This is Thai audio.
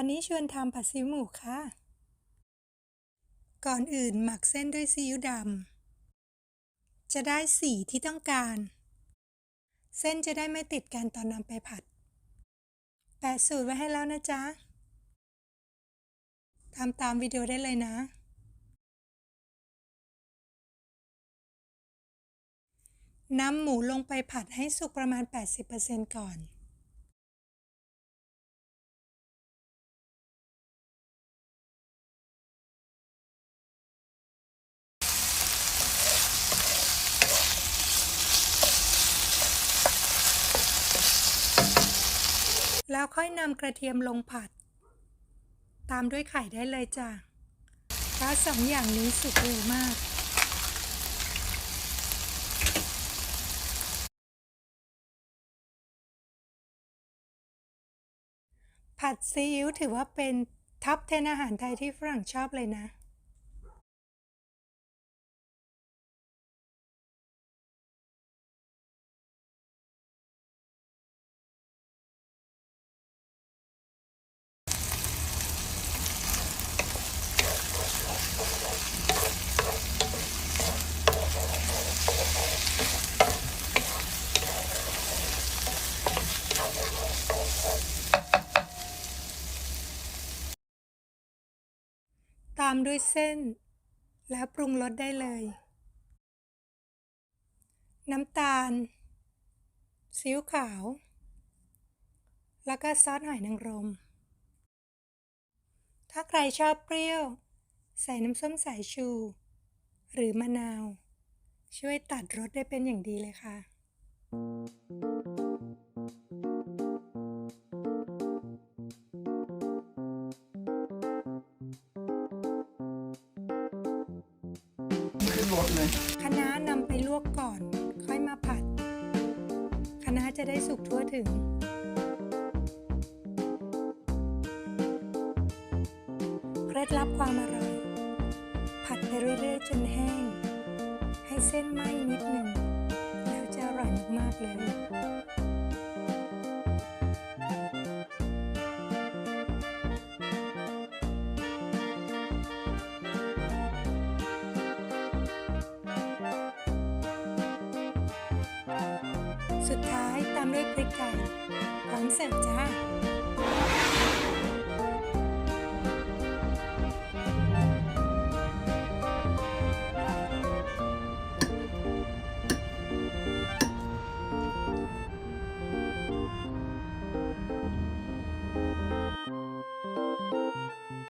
วันนี้ชวนทำผัดซีอิ๊วหมูค่ะ ก่อนอื่นหมักเส้นด้วยซีอิ๊วดำ จะได้สีที่ต้องการ เส้นจะได้ไม่ติดกันตอนนำไปผัด แปะสูตรไว้ให้แล้วนะจ๊ะ ทำตามวิดีโอได้เลยนะ นำหมูลงไปผัดให้สุกประมาณ 80%ก่อน แล้วค่อยนำกระเทียมลงผัด ตามด้วยไข่ได้เลยจ้ะเพราะสองอย่างนี้สุกเร็วมาก ผัดซีอิ๊วถือว่าเป็นท็อป10อาหารไทยที่ฝรั่งชอบเลยนะามด้วยเส้น แล้วปรุงรสได้เลย น้ำตาล ซีอิ๊วขาว แล้วก็ซอสหอยนางรม ถ้าใครชอบเปรี้ยว ใส่น้ำส้มสายชู หรือมะนาว ช่วยตัดรสได้เป็นอย่างดีเลยค่ะขึ้น รถเลยคะน้านำไปลวกก่อน ค่อยมาผัดคะน้าจะได้สุกทั่วถึง เคล็ดลับความอร่อย ผัดไปเรื่อยๆจนแห้ง ให้เส้นไหม้นิดหนึ่ง แล้วจะอร่อยมากๆเลย สุดท้ายตามด้วยพริกไทยพร้อมเสิร์ฟจ้า